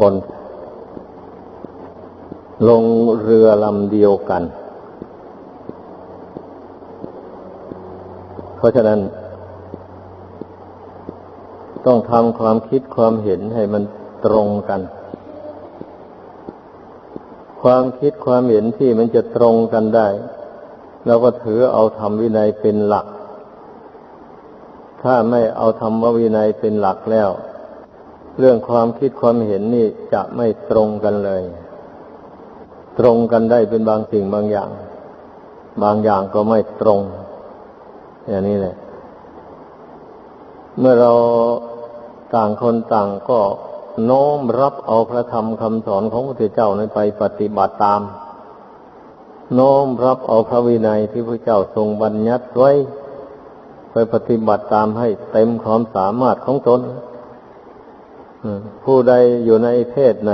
คน ลงเรือลำเดียวกัน เพราะฉะนั้น ต้องทำความคิดความเห็นให้มันตรงกัน ความคิดความเห็นที่มันจะตรงกันได้เราก็ถือเอาธรรมวินัยเป็นหลัก ถ้าไม่เอาธรรมวินัยเป็นหลักแล้ว เรื่องความคิดความเห็นนี่จะไม่ตรงกันเลย ตรงกันได้เป็นบางสิ่งบางอย่าง บางอย่างก็ไม่ตรง อย่างนี้แหละ เมื่อเราต่างคนต่างก็โน้มรับเอาพระธรรมคำสอนของพระพุทธเจ้านั้นไปปฏิบัติตาม โน้มรับเอาพระวินัยที่พระเจ้าทรงบัญญัติไว้ ไปปฏิบัติตามให้เต็มความสามารถของตน ผู้ใดอยู่ในเพศไหน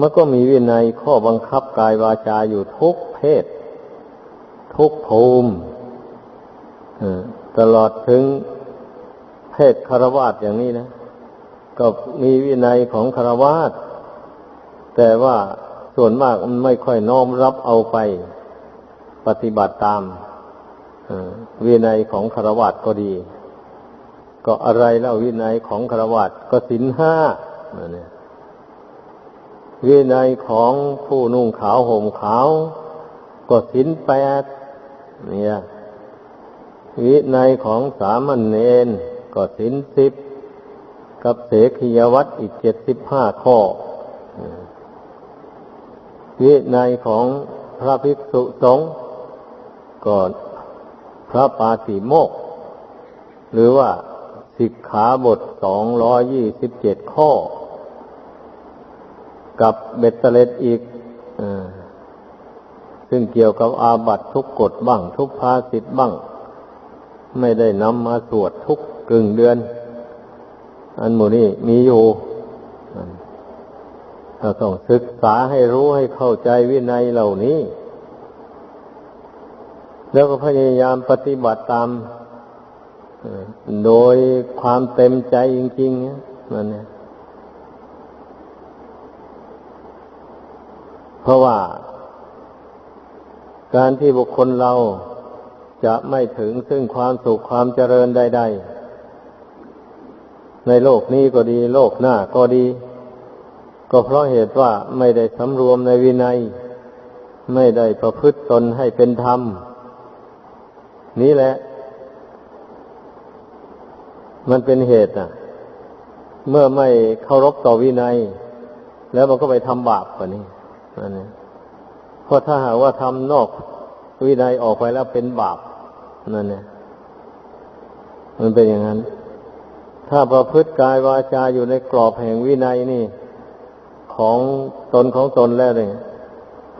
มันก็มีวินัยข้อบังคับกายวาจาอยู่ทุกเพศ ทุกภูมิตลอดถึงเพศคารวาสอย่างนี้นะ ก็มีวินัยของคารวาสแต่ว่าส่วนมากมันไม่ค่อยน้อมรับเอาไปปฏิบัติตามวินัยของคารวะก็ดี ก็อะไรแล้ววินัยของคารวะก็สินห้าเนี่ยวินัยของผู้นุ่งขาวห่มขาว ก็สินแปดเนี่ยวินัยของสามัญเณรก็สินสิบกับเสขียวัตอีกเจ็ดสิบห้าข้อวินัยของพระภิกษุสงฆ์ก็พระปาติโมก หรือว่า สิกขาบทสองร้อยี่สิบเจ็ดข้อ กับเบ็ดเตเล็ดอีกอซึ่งเกี่ยวกับอาบัตทุกกฎบ้าง ทุกภาสิทธ์บ้าง ไม่ได้นำมาสวดทุกกึ่งเดือน อันหมูนี้มีอยู่เราต้องศึกษาให้รู้ให้เข้าใจวินัยเหล่านี้ แล้วก็พยายามปฏิบัติตาม โดยความเต็มใจจริงๆนั่นเนี่ยเพราะว่า การที่บุคคลเราจะไม่ถึงซึ่งความสุขความเจริญใดๆในโลกนี้ก็ดีโลกหน้าก็ดี ก็เพราะเหตุว่าไม่ได้สำรวมในวินัย ไม่ได้ประพฤติตนให้เป็นธรรม นี้แหละ มันเป็นเหตุอะ เมื่อไม่เคารพต่อวินัย แล้วมันก็ไปทำบาปกว่านี้นั่นเองเพราะถ้าหากว่าทำนอกวินัยออกไปแล้วเป็นบาปนั่นเนี่ยมันเป็นอย่างนั้น ถ้าประพฤติกายวาจาอยู่ในกรอบแห่งวินัยนี่ ของตนของตนแล้วเนี่ย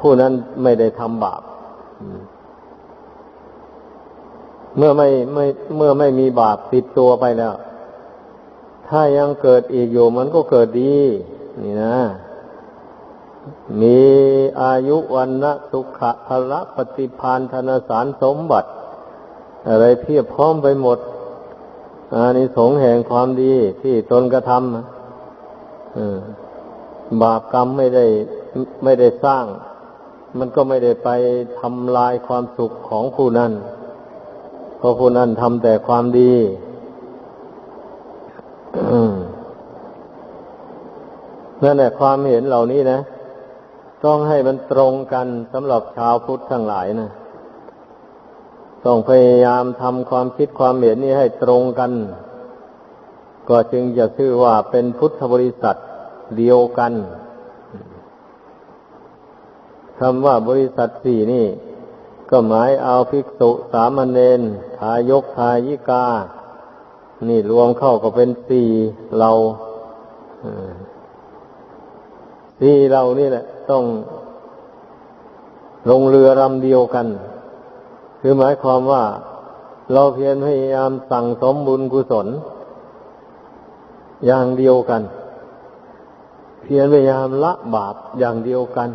ผู้นั้นไม่ได้ทำบาป เมื่อไม่ไม่เมื่อไม่มีบาปติดตัวไปแล้ว ถ้ายังเกิดอีกอยู่มันก็เกิดดี นี่นะ มีอายุวันนะสุขะพละปฏิพานธนสารสมบัติ อะไรเพียบพร้อมไปหมดอานิสงส์แห่งความดีที่ตนกระทำบาปกรรมไม่ได้ไม่ได้สร้าง มันก็ไม่ได้ไปทำลายความสุขของผู้นั้น เพราะผู้นั้นทำแต่ความดีนั่นแหละความเห็นเหล่านี้นะ ต้องให้มันตรงกันสำหรับชาวพุทธทั้งหลายนะต้องพยายามทำความคิดความเห็นนี้ให้ตรงกัน ก็จึงจะชื่อว่าเป็นพุทธบริษัทเดียวกันคำว่าบริษัทสี่นี่ ก็หมายเอาภิกษุสามเณรทายกทายิกา นี่รวมเข้าก็เป็นสี่เราสี่เรานี่แหละ ต้องลงเรือลำเดียวกัน คือหมายความว่าเราเพียรพยายามสั่งสมบุญกุศล อย่างเดียวกัน เพียรพยายามละบาปอย่างเดียวกัน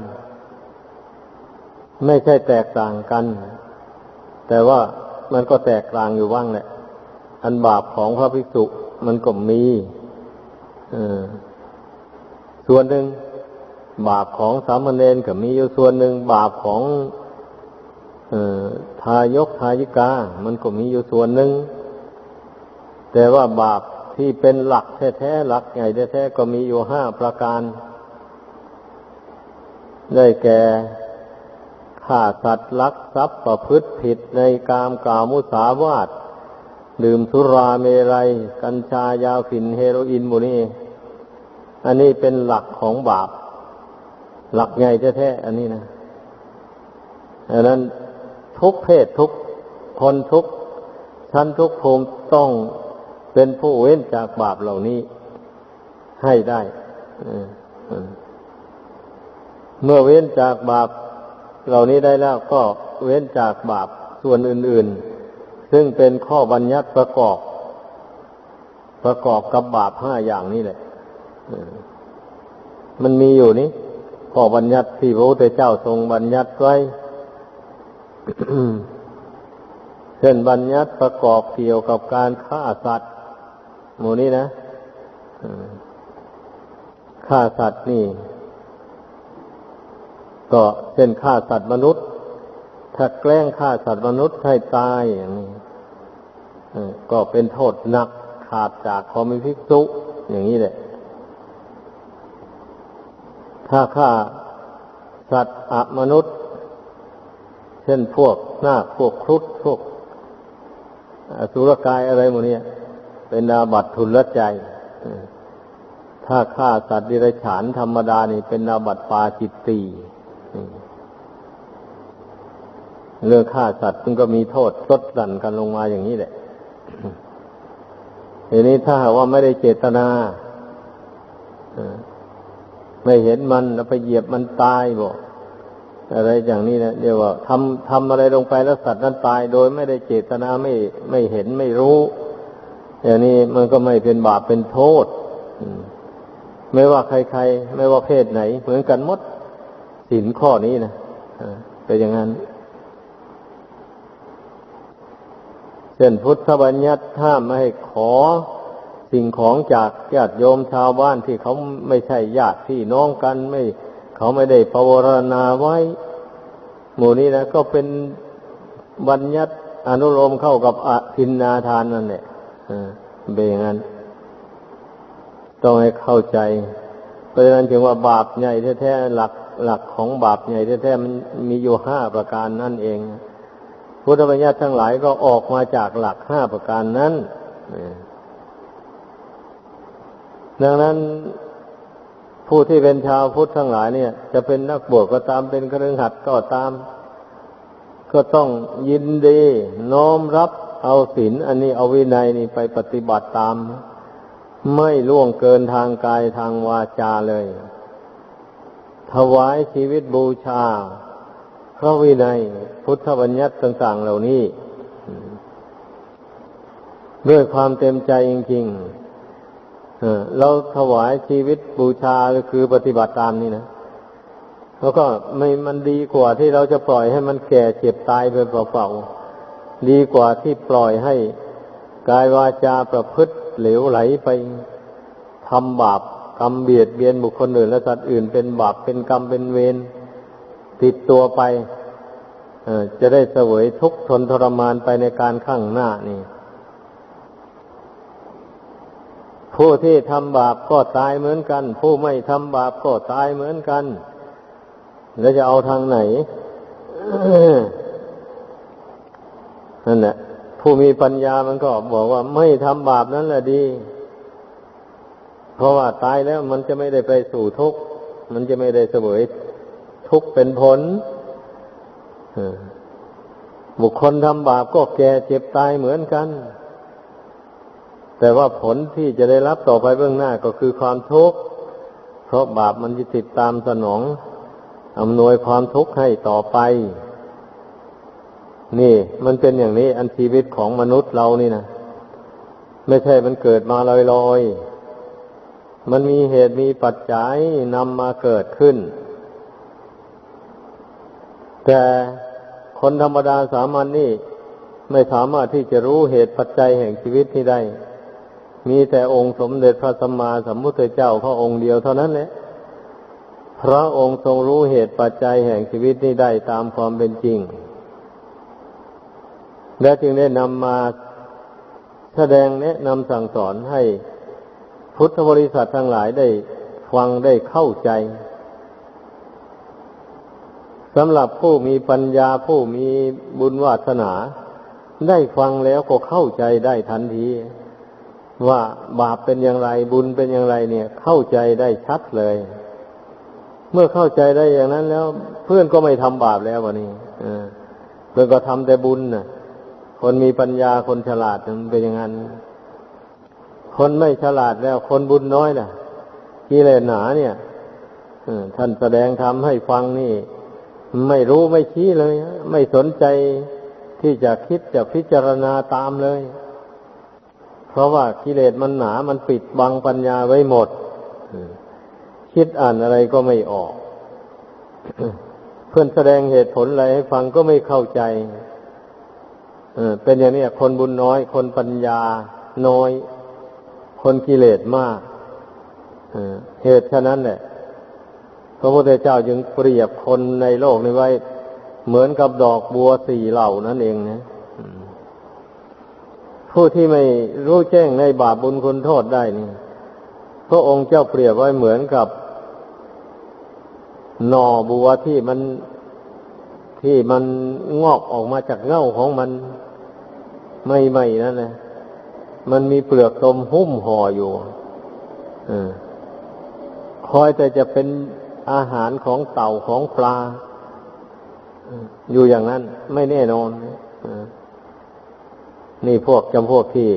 ไม่ใช่แตกต่างกัน แต่ว่ามันก็แตกต่างอยู่บ้างแหละ อันบาปของพระภิกษุมันก็มีส่วนหนึ่ง บาปของสามเณรก็มีอยู่ส่วนหนึ่ง บาปของอทายกทายิกา มันก็มีอยู่ส่วนหนึ่ง แต่ว่าบาปที่เป็นหลักแท้ๆหลักใหญ่แท้ๆก็มีอยู่ห้าประการ ได้แก่ ฆ่าสัตว์ลักทรัพย์ประพฤติผิดในกามกล่าวมุสาวาทดื่มสุราเมรัย กัญชายาฝิ่นเฮโรอีนหมูนี่อันนี้เป็นหลักของบาป หลักใหญ่แท้ๆอันนี้นะอันนั้นทุกเพศทุกคนทุกชั้นทุกภูมิต้องเป็นผู้เว้นจากบาปเหล่านี้ให้ได้ เมื่อเว้นจากบาป เหล่านี้ได้แล้วก็เว้นจากบาปส่วนอื่น ๆ ซึ่งเป็นข้อบัญญัติประกอบ ประกอบกับบาปห้าอย่างนี้แหละมันมีอยู่นี้ข้อบัญญัติที่พระพุทธเจ้าทรงบัญญัติไว้เช่นบัญญัติประกอบเกี่ยวกับการฆ่าสัตว์หมู่นี้นะฆ่าสัตว์นี่ ก็เช่นฆ่าสัตว์มนุษย์ ถ้าแกล้งฆ่าสัตว์มนุษย์ให้ตายอย่างนี้ก็เป็นโทษหนักขาดจากความมีภิกษุอย่างนี้แหละ ถ้าฆ่าสัตว์อมนุษย์ เช่นพวกหน้าพวกครุฑพวกอสุรกายอะไรหมดเนี่ยเป็นนาบัตทุนละใจ ถ้าฆ่าสัตว์ดิรัจฉานธรรมดานี่เป็นนาบัตปาจิตตี เรื่องฆ่าสัตว์มันก็มีโทษลดหลั่นกันลงมาอย่างนี้แหละทีนี้ถ้าหากว่าไม่ได้เจตนาไม่เห็นมันแล้วไปเหยียบมันตายบอกอะไรอย่างนี้นะเรียกว่าทำทำอะไรลงไปแล้วสัตว์นั้นตาย โดยไม่ได้เจตนาไม่ไม่เห็นไม่รู้ อย่างนี้มันก็ไม่เป็นบาปเป็นโทษไม่ว่าใครๆ ไม่ว่าเพศไหน เหมือนกันหมด สินข้อนี้นะเป็นอย่างนั้นเช่นพุทธบัญญัติห้ามไม่ให้ขอสิ่งของจากญาติโยมชาวบ้านที่เขาไม่ใช่ญาติพี่น้องกันไม่ เขาไม่ได้ภาวนาไว้ หมู่นี้นะก็เป็นบัญญัติอนุโลมเข้ากับอภินนาทานนั่นแหละเป็นอย่างนั้น ต้องให้เข้าใจ เพราะฉะนั้นถึงว่าบาปใหญ่แท้ๆหลัก หลักของบาปใหญ่แท้ๆมันมีอยู่ห้าประการนั่นเอง พุทธบัญญัติทั้งหลายก็ออกมาจากหลักห้าประการนั้นดังนั้นผู้ที่เป็นชาวพุทธทั้งหลายเนี่ย จะเป็นนักบวชก็ตามเป็นครือขัดก็ตาม ก็ต้องยินดีน้อมรับเอาศีลอันนี้เอาวินัยนี่ไปปฏิบัติตาม ไม่ล่วงเกินทางกายทางวาจาเลย ถวายชีวิตบูชา พระวินัยพุทธบัญญัติต่าง ๆ เหล่านี้ ด้วยความเต็มใจจริงๆเราถวายชีวิตบูชาก็คือปฏิบัติตามนี่นะแล้วก็ไม่มันดีกว่าที่เราจะปล่อยให้มันแก่เจ็บตายไปเปล่าๆดีกว่าที่ปล่อยให้กายวาจาประพฤติเหลวไหลไปทำบาป กรรมเบียดเบียนบุคคลอื่น และสัตว์อื่นเป็นบาปเป็นกรรมเป็นเวรติดตัวไปจะได้เสวยทุกข์ทนทรมานไปในการข้างหน้านี่ ผู้ที่ทำบาปก็ตายเหมือนกัน ผู้ไม่ทำบาปก็ตายเหมือนกัน แล้วจะเอาทางไหนนั่นแหละผู้มีปัญญามันก็บอกว่าไม่ทำบาปนั่นแหละดี เพราะว่าตายแล้วมันจะไม่ได้ไปสู่ทุกข์ มันจะไม่ได้เสวยทุกข์เป็นผลบุคคลทำบาปก็แก่เจ็บตายเหมือนกัน แต่ว่าผลที่จะได้รับต่อไปเบื้องหน้าก็คือความทุกข์ เพราะบาปมันจะติดตามสนองอำนวยความทุกข์ให้ต่อไป นี่ มันเป็นอย่างนี้อันชีวิตของมนุษย์เรานี่นะ ไม่ใช่มันเกิดมาลอยๆ มันมีเหตุมีปัจจัยนำมาเกิดขึ้น แต่คนธรรมดาสามัญนนี่ไม่สามารถที่จะรู้เหตุปัจจัยแห่งชีวิตที่ได้ มีแต่องค์สมเด็จพระสัมมาสัมพุทธเจ้าพระองค์เดียวเท่านั้นแหละ พระองค์ทรงรู้เหตุปัจจัยแห่งชีวิตนี้ได้ตามความเป็นจริง และจึงได้นำมาแสดงแนะนำสั่งสอนให้ พุทธบริษัททั้งหลายได้ฟังได้เข้าใจสำหรับผู้มีปัญญาผู้มีบุญวาสนา ได้ฟังแล้วก็เข้าใจได้ทันที ว่าบาปเป็นอย่างไรบุญเป็นอย่างไรเนี่ย เข้าใจได้ชัดเลย เมื่อเข้าใจได้อย่างนั้นแล้ว เพื่อนก็ไม่ทำบาปแล้ววันนี้เพื่อนก็ทำแต่บุญน่ะคนมีปัญญาคนฉลาดมันเป็นอย่างนั้น คนไม่ฉลาดแล้ว คนบุญน้อยน่ะกิเลสหนาเนี่ยท่านแสดงธรรมให้ฟังนี่ ไม่รู้ไม่ชี้เลย ไม่สนใจที่จะคิดจะพิจารณาตามเลย เพราะว่ากิเลสมันหนา มันปิดบังปัญญาไว้หมด คิดอ่านอะไรก็ไม่ออก เพื่อนแสดงเหตุผลอะไรให้ฟังก็ไม่เข้าใจเป็นอย่างนี้คนบุญน้อย คนปัญญาน้อย คนกิเลสมากเหตุฉะนั้นแหละพระพุทธเจ้าจึงเปรียบคนในโลกนี้ไว้ เหมือนกับดอกบัวสี่เหล่านั่นเองนะผู้ที่ไม่รู้แจ้งในบาปบุญคุณโทษได้นี่พระองค์เจ้าเปรียบไว้เหมือนกับหน่อบัวที่มันที่มันงอกออกมาจากเง่าของมันไม่ใหม่นั่นนะ มันมีเปลือกตมหุ้มห่ออยู่อคอยแต่จะเป็นอาหารของเต่าของปลาอยู่อย่างนั้น ไม่แน่นอนนี่พวกจำพวกที่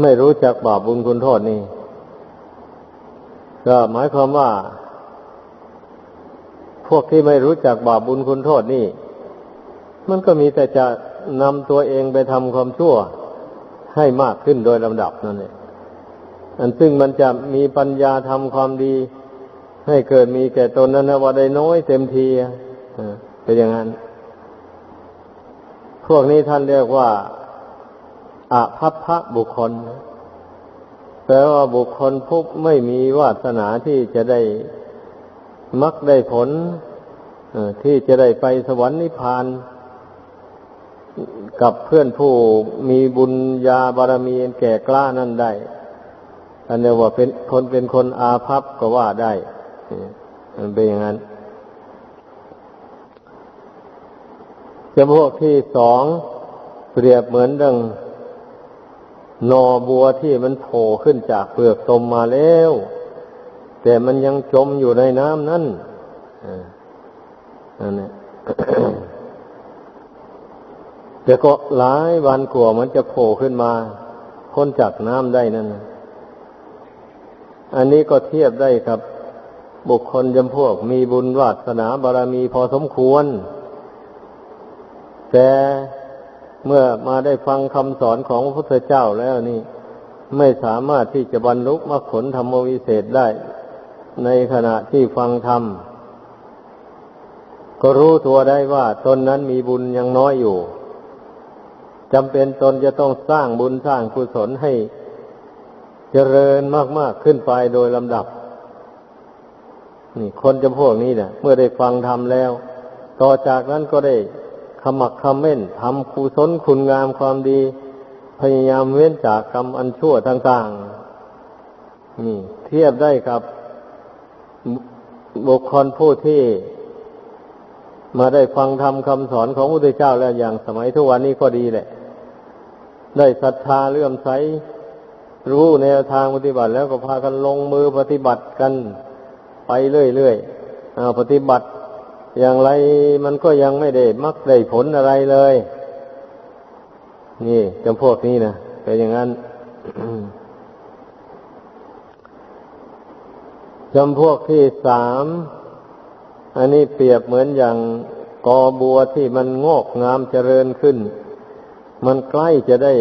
ไม่รู้จักบาปบุญคุณโทษนี่ ก็หมายความว่า พวกที่ไม่รู้จักบาปบุญคุณโทษนี่ มันก็มีแต่จะนำตัวเองไปทำความชั่ว ให้มากขึ้นโดยลำดับนั่นเองอันซึ่งมันจะมีปัญญาทำความดี ให้เกิดมีแก่ตนนั้นนะว่าได้น้อยเต็มทีเป็นอย่างนั้น พวกนี้ท่านเรียกว่าอาภัพพะบุคคลแปลว่าบุคคลผู้ไม่มีวาสนาที่จะได้มักได้ผลที่จะได้ไปสวรรค์นิพพาน กับเพื่อนผู้มีบุญญาบารมีแก่กล้านั่นได้ อันนี้ว่าเป็นคนเป็นคนอาภัพก็ว่าได้มันเป็นอย่างนั้นจำพวกที่สองเปรียบเหมือนดังนอบัวที่มันโผล่ขึ้นจากเปลือกตมมาแล้ว แต่มันยังจมอยู่ในน้ำนั่นนั่นแหละ แต่ก็หลายวันกว่ามันจะโผล่ขึ้นมาพ้นจากน้ำได้นั่นอันนี้ก็เทียบได้ครับ บุคคลจำพวก มีบุญวาสนาบารมีพอสมควร แต่เมื่อมาได้ฟังคำสอนของพระพุทธเจ้าแล้วนี่ ไม่สามารถที่จะบรรลุมรรคผลธรรมวิเศษได้ ในขณะที่ฟังธรรม ก็รู้ตัวได้ว่าตนนั้นมีบุญยังน้อยอยู่ จำเป็นตนจะต้องสร้างบุญสร้างกุศลให้เจริญมาก ๆ ขึ้นไปโดยลำดับ นี่คนจำพวกนี้เนี่ยเมื่อได้ฟังธรรมแล้ว ต่อจากนั้นก็ได้ขมักขม้นทำกุศลคุณงามความดี พยายามเว้นจากกรรมอันชั่วต่างๆ นี่ เทียบได้กับบุคคลผู้ที่ มาได้ฟังธรรมคำสอนของพระพุทธเจ้าแล้วอย่างสมัยทุกวันนี้ก็ดีแหละ ได้ศรัทธาเลื่อมใส รู้แนวทางปฏิบัติแล้วก็พากันลงมือปฏิบัติกันไปเรื่อยๆปฏิบัติ อย่างไรมันก็ยังไม่ได้มักได้ผลอะไรเลย นี่จำพวกนี้นะเป็นอย่างนั้นจำพวกที่สามอันนี้เปรียบเหมือนอย่างกอบัวที่มันงอกงามเจริญขึ้น มันใกล้จะได้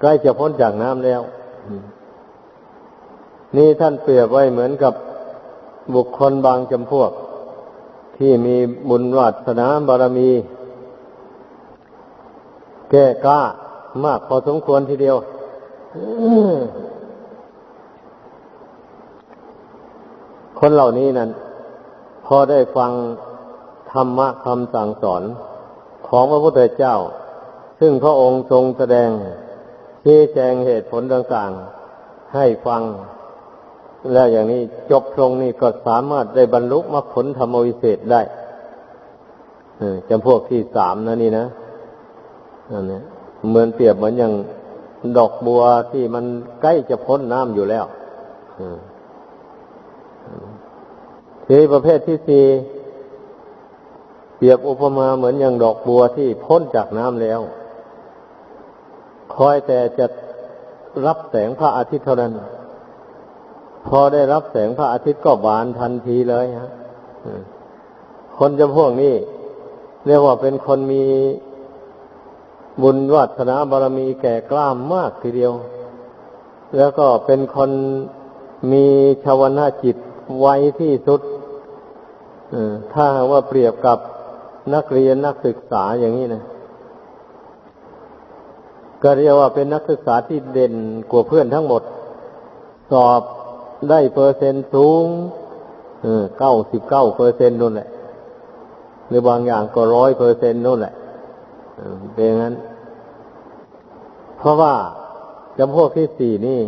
ใกล้จะพ้นจากน้ำแล้ว นี่ท่านเปรียบไว้เหมือนกับบุคคลบางจำพวก ที่มีบุญวาสนาบารมี แก่กล้ามากพอสมควรทีเดียวคนเหล่านี้นั้นพอได้ฟังธรรมะคำสั่งสอนของพระพุทธเจ้า ซึ่งพระองค์ทรงแสดงชี้แจงเหตุผลต่างๆให้ฟัง แล้วอย่างนี้จบตรงนี้ก็สามารถได้บรรลุมรรคผลธรรมวิเศษได้จำพวกที่สามนะนี่นะอันนี้เหมือนเปรียบเหมือนอย่างดอกบัวที่มันใกล้จะพ้นน้ำอยู่แล้วทีประเภทที่สี่เปรียบอุปมาเหมือนอย่างดอกบัวที่พ้นจากน้ำแล้ว คอยแต่จะรับแสงพระอาทิตย์เท่านั้น พอได้รับแสงพระอาทิตย์ก็บานทันทีเลยฮะคนจำพวกนี้เรียกว่าเป็นคนมีบุญวัฒนาบารมีแก่กล้ามมากทีเดียว แล้วก็เป็นคนมีชาวนาจิตไวที่สุดถ้าว่าเปรียบกับนักเรียนนักศึกษาอย่างนี้นะ ก็เรียกว่าเป็นนักศึกษาที่เด่นกว่าเพื่อนทั้งหมด สอบได้เปอร์เซ็นต์สูงเก้าสิบเก้าเปอร์เซ็นต์นู่นแหละ หรือบางอย่างก็ร้อยเปอร์เซ็นต์นู่นแหละเป็นงั้น เพราะว่าจำพวกที่สี่นี่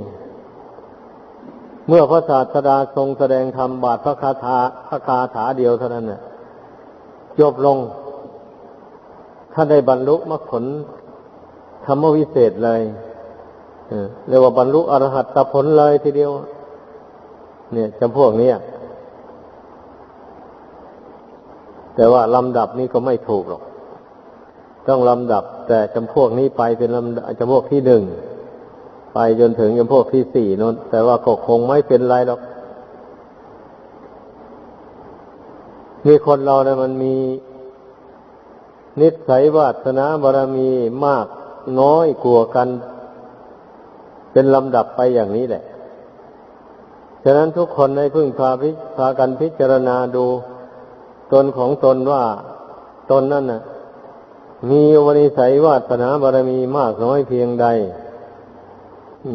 เมื่อพระศาสดาทรงแสดงธรรมบาทพระคาถาพระคาถาเดียวเท่านั้นเนี่ยจบลงถ้าได้บรรลุมรรคผล รรมวิเศษเลยเรียกว่าบรรลุอรหัตผลเลยทีเดียว เนี่ยจำพวกนี้แต่ว่าลำดับนี้ก็ไม่ถูกหรอก ต้องลำดับ แต่จำพวกนี้ไปเป็นลำจำพวกที่หนึ่งไปจนถึงจำพวกที่สี่นนแต่ว่าก็คงไม่เป็นไรหรอกนี่คนเราเนี่ยมันมีนิสัยวาสนาบารมีมาก น้อยกลัวกัน เป็นลำดับไปอย่างนี้แหละ ฉะนั้นทุกคนในพึ่งพาพิพากันพิจารณาดู ตนของตนว่าตนนั่นน่ะ มีวนิสัยวาสนาบารมีมากน้อยเพียงใด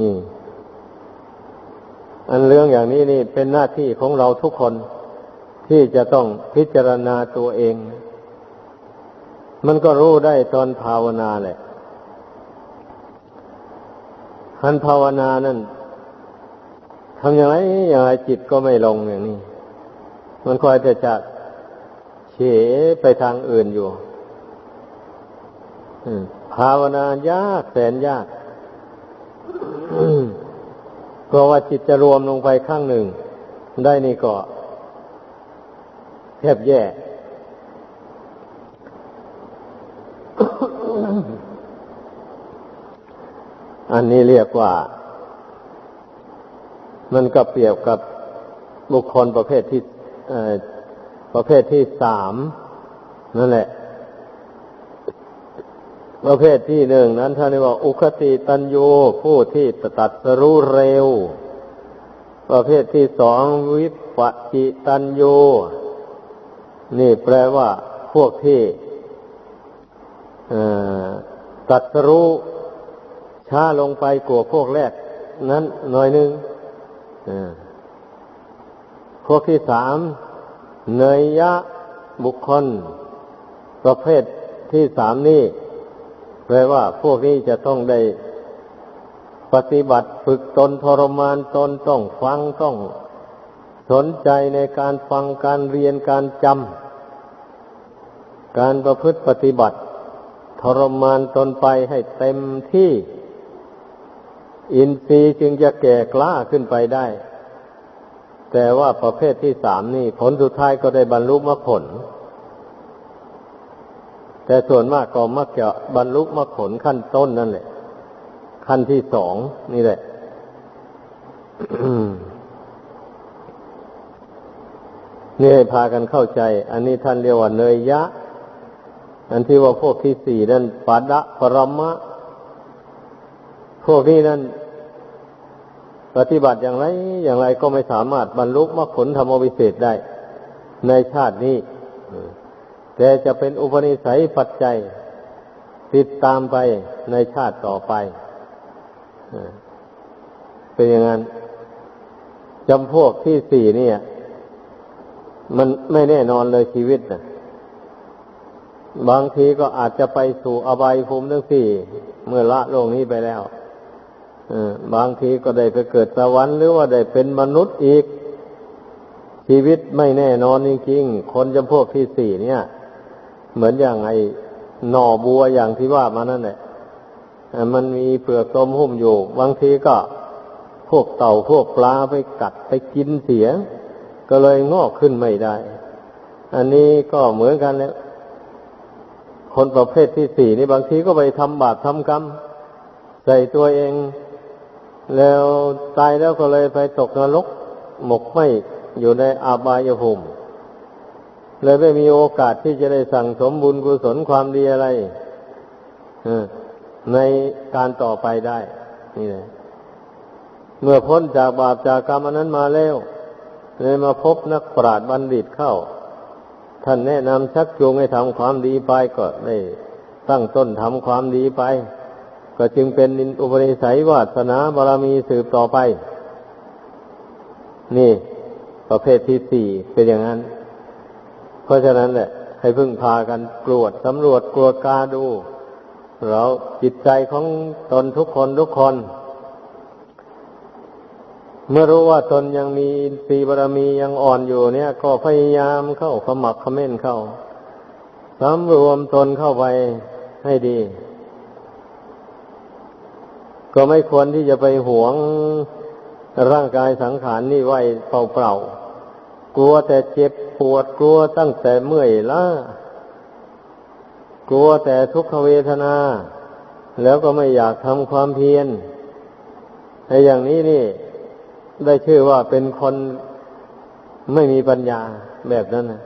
นี่ อันเรื่องอย่างนี้นี่เป็นหน้าที่ของเราทุกคนที่จะต้องพิจารณาตัวเอง มันก็รู้ได้ตอนภาวนาแหละ คันภาวนานั่นทำอย่างไรอย่างไรจิตก็ไม่ลงอย่างนี้ มันคอยจะจะเฉไปทางอื่นอยู่ภาวนายากแสนยากเพราะว่าจิตจะรวมลงไปข้างหนึ่ง ได้นี่ก็แทบแย่ อันนี้เรียกว่า มันก็เปรียบกับบุคคลประเภทที่ประเภทที่สามนั่นแหละ ประเภทที่หนึ่งนั้นท่านเรียกว่า อุคติตันยูผู้ที่ตัดสรู้เร็ว ประเภทที่สองวิปปิตันยูนี่แปลว่าพวกที่ตัดสรู้ ช้าลงไปกว่าพวกแรก นั้นหน่อยหนึ่งพวกที่สามเนยยะบุคคล ประเภทที่สามนี่แปลว่าพวกนี้จะต้องได้ปฏิบัติฝึกตนทรมานตนต้องฟังต้องสนใจในการฟังการเรียนการจำการประพฤติปฏิบัติ ทรมานตนไปให้เต็มที่ อินทรีย์จึงจะแก่กล้าขึ้นไปได้ แต่ว่าประเภทที่สามนี่ ผลสุดท้ายก็ได้บรรลุมรรคผล แต่ส่วนมากก็มักจะบรรลุมรรคผลขั้นต้นนั่นแหละ ขั้นที่สองนี่แหละนี่ให้พากันเข้าใจ อันนี้ท่านเรียกว่าเนยยะ อันที่ว่าพวกที่สี่นั่นปัดะปรมะ พวกนี้นั่น ปฏิบัติอย่างไรอย่างไรก็ไม่สามารถบรรลุมรรคผลธรรมวิเศษได้ ในชาตินี้ แต่จะเป็นอุปนิสัยปัจจัย ติดตามไปในชาติต่อไป เป็นอย่างนั้นจำพวกที่สี่เนี่ย มันไม่แน่นอนเลยชีวิตนะบางทีก็อาจจะไปสู่อบายภูมิทั้งสี่ เมื่อละโลกนี้ไปแล้ว บางทีก็ได้ไปเกิดสวรรค์หรือว่าได้เป็นมนุษย์อีก ชีวิตไม่แน่นอนจริงๆ คนจำพวกที่สี่เนี่ย เหมือนอย่างไอ้หน่อบัวอย่างที่ว่ามานั่นแหละมันมีเปลือกตมหุ้มอยู่ บางทีก็พวกเต่าพวกปลาไปกัดไปกินเสีย ก็เลยงอกขึ้นไม่ได้ อันนี้ก็เหมือนกันแล้วคนประเภทที่สี่นี่บางทีก็ไปทำบาปทำกรรมใส่ตัวเอง แล้วตายแล้วก็เลยไปตกนรก หมกไหมอยู่ในอาบายภูมิเลยไม่มีโอกาสที่จะได้สั่งสมบุญกุศลความดีอะไรในการต่อไปได้ นี่เลยเมื่อพ้นจากบาปจากกรรมอันนั้นมาแล้วเลยมาพบนักปราชญ์บัณฑิตเข้า ท่านแนะนำชักจูงให้ทำความดีไปก็ได้ตั้งต้นทำความดีไป ก็จึงเป็นอุปนิสัยวาสนาบารมีสืบต่อไป นี่ ประเภทที่สี่เป็นอย่างนั้น เพราะฉะนั้นแหละ ให้พึ่งพากันกรวดสำรวจกรวดกาดู เราจิตใจของตนทุกคนทุกคน เมื่อรู้ว่าตนยังมีอินทรีบารมียังอ่อนอยู่เนี่ย ก็พยายามเข้าขมักเขม้นเข้าสำรวมตนเข้าไปให้ดี ก็ไม่ควรที่จะไปหวงร่างกายสังขารนี่ไว้เปล่าๆ กลัวแต่เจ็บปวดกลัวตั้งแต่เมื่อยล้ากลัวแต่ทุกขเวทนา แล้วก็ไม่อยากทำความเพียรไอ้อย่างนี้นี่ ได้ชื่อว่าเป็นคนไม่มีปัญญาแบบนั้นนะ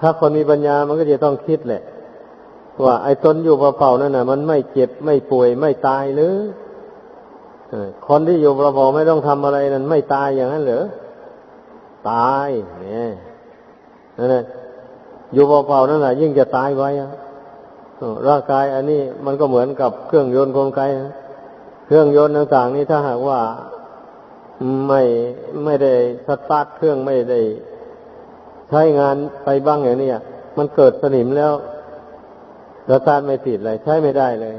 ถ้าคนมีปัญญามันก็จะต้องคิดแหละ ว่าไอ้ตนอยู่เปล่าๆนั่นน่ะ มันไม่เจ็บไม่ป่วยไม่ตายหรือคนที่อยู่เปล่าๆไม่ต้องทำอะไรนั่นไม่ตายอย่างนั้นเหรอตายเนี่ยนั่นแหละอยู่เปล่าๆนั่นแหละยิ่งจะตายไว้อะร่างกายอันนี้มันก็เหมือนกับเครื่องยนต์กลไกเครื่องยนต์ต่าง ๆ นี่ถ้าหากว่าไม่ไม่ได้สตาร์ทเครื่องไม่ได้ใช้งานไปบ้างอย่างนี้มันเกิดสนิมแล้ว สตาร์ทไม่ติดเลยใช้ไม่ได้เลย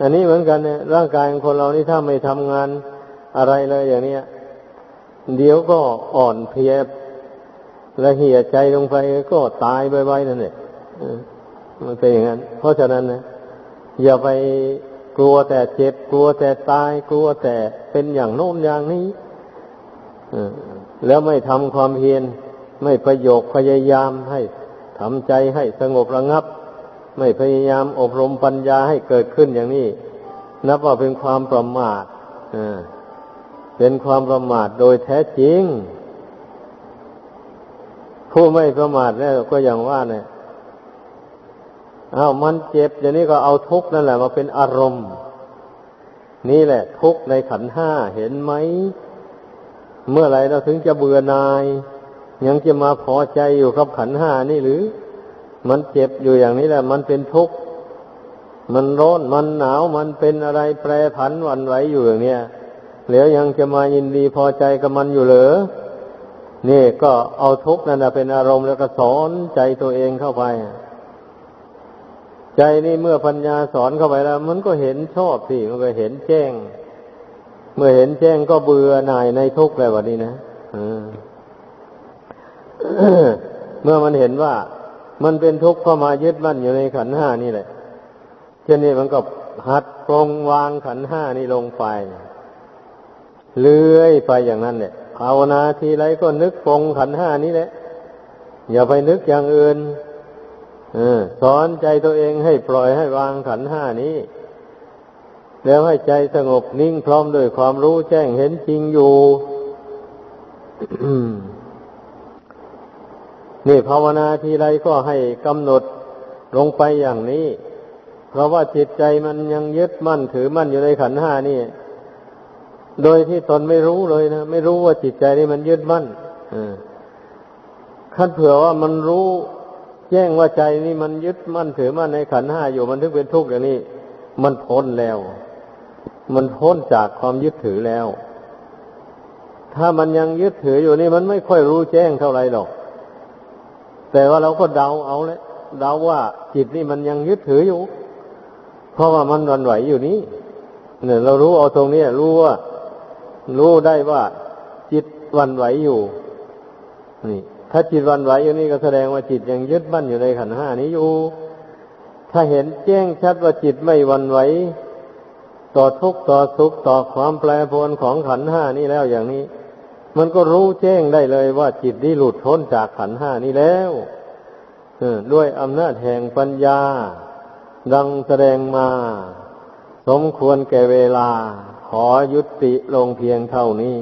อันนี้เหมือนกันเนี่ยร่างกายของคนเรานี่ถ้าไม่ทำงานอะไรเลยอย่างเนี้ยเดี๋ยวก็อ่อนเพลียและเหี่ยใจลงไปก็ตายไปๆนั่นแหละเออมันเป็นอย่างนั้น เพราะฉะนั้นนะอย่าไปกลัวแต่เจ็บกลัวแต่ตายกลัวแต่เป็นอย่างโน้มอย่างนี้แล้วไม่ทำความเพียรไม่ประโยคพยายามให้ ทำใจให้สงบระงับ ไม่พยายามอบรมปัญญาให้เกิดขึ้นอย่างนี้ นับว่าเป็นความประมาทเป็นความประมาทโดยแท้จริง ผู้ไม่ประมาทแล้วก็อย่างว่าเนี่ยเอามันเจ็บอย่างนี้ก็เอาทุกข์นั่นแหละมาเป็นอารมณ์ นี่แหละ ทุกข์ในขันห้าเห็นไหม เมื่อไรเราถึงจะเบื่อนาย ยังจะมาพอใจอยู่กับขันห้านี่หรือ มันเจ็บอยู่อย่างนี้แหละ มันเป็นทุกข์มันร้อนมันหนาวมันเป็นอะไรแปรผันวันไหวอยู่อย่างเนี้ยแล้วยังจะมายินดีพอใจกับมันอยู่เหรอนี่ก็เอาทุกข์นั่นนะเป็นอารมณ์แล้วก็สอนใจตัวเองเข้าไป ใจนี่เมื่อปัญญาสอนเข้าไปแล้ว มันก็เห็นชอบสิมันก็เห็นแจ้ง เมื่อเห็นแจ้งก็เบื่อหน่ายในทุกข์แล้ววันนี้นะ เมื่อมันเห็นว่ามันเป็นทุกข์เข้ามายึดมั่นอยู่ในขันห้านี่แหละเช่นนี้มันก็หัดปรงวางขันห้านี่ลงไปเลื่อยไปอย่างนั้นเนี่ยภาวนาทีไรก็นึกปรงขันห้านี้แหละ อย่าไปนึกอย่างอื่นอสอนใจตัวเองให้ปล่อยให้วางขันห้านี้ แล้วให้ใจสงบนิ่งพร้อมด้วยความรู้แจ้งเห็นจริงอยู่ นี่ภาวนาทีไรก็ให้กำหนดลงไปอย่างนี้ เพราะว่าจิตใจมันยังยึดมั่นถือมั่นอยู่ในขันห้านี่ โดยที่ตนไม่รู้เลยนะ ไม่รู้ว่าจิตใจนี่มันยึดมั่นขั้นเผื่อว่ามันรู้แจ้งว่าใจนี่มันยึดมั่นถือมั่นในขันห้าอยู่มันถึงเป็นทุกข์อย่างนี้ มันพ้นแล้ว มันพ้นจากความยึดถือแล้ว ถ้ามันยังยึดถืออยู่นี่มันไม่ค่อยรู้แจ้งเท่าไหร่หรอก แต่ว่าเราก็เดาเอาเลยเดาว่าจิตนี่มันยังยึดถืออยู่ เพราะว่ามันวันไหวอยู่นี้เนี่ย เรารู้เอาตรงนี้รู้ว่า รู้ได้ว่า จิตวันไหวอยู่ นี่ ถ้าจิตวันไหวอยู่นี่ก็แสดงว่าจิตยังยึดมั่นอยู่ในขันห้านี้อยู่ ถ้าเห็นแจ้งชัดว่าจิตไม่วันไหวต่อทุกข์ต่อสุขต่อความแปรปรวนของขันห้านี้แล้วอย่างนี้ มันก็รู้แจ้งได้เลยว่าจิตนี้หลุดพ้นจากขันห้านี้แล้วด้วยอำนาจแห่งปัญญา ดังแสดงมา สมควรแก่เวลา ขอยุติลงเพียงเท่านี้